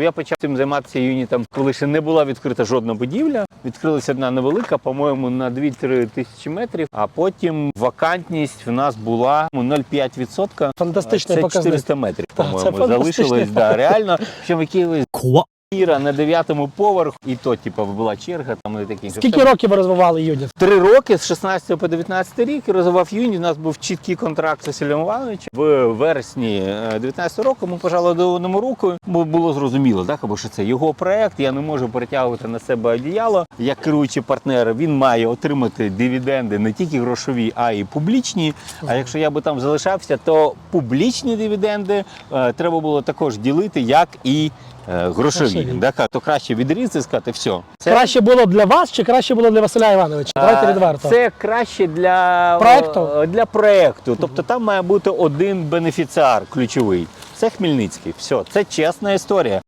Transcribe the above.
Я почав цим займатися юнітом, коли ще не була відкрита жодна будівля. Відкрилася одна невелика, по-моєму, на 2-3 тисячі метрів. А потім вакантність в нас була ну, 0,5%. Фантастичний Це показник. 400 метрів, по-моєму, залишилось. Да, реально, що якийсь. Іра на дев'ятому поверху, і то, типу, була черга, там і таке. інше. Скільки років ви розвивали юніт? Три роки з 16 по 19 рік розвивав юніт. У нас був чіткий контракт з Василем Івановичем. В вересні е, 19 року ми пожали до одному руку, бо було зрозуміло, так, або що це його проект. Я не можу перетягувати на себе одіяло. Як керуючий партнер, він має отримати дивіденди не тільки грошові, а й публічні. А якщо я би там залишався, то публічні дивіденди е, треба було також ділити, як і. е, Грошові, Так, то краще відрізати і сказати, все. Це Краще було для вас чи краще було для Василя Івановича? Давайте відверто. Це краще для Проекту? е, Для проекту. Тобто там має бути один бенефіціар ключовий. Це Хмельницький. Все, це чесна історія.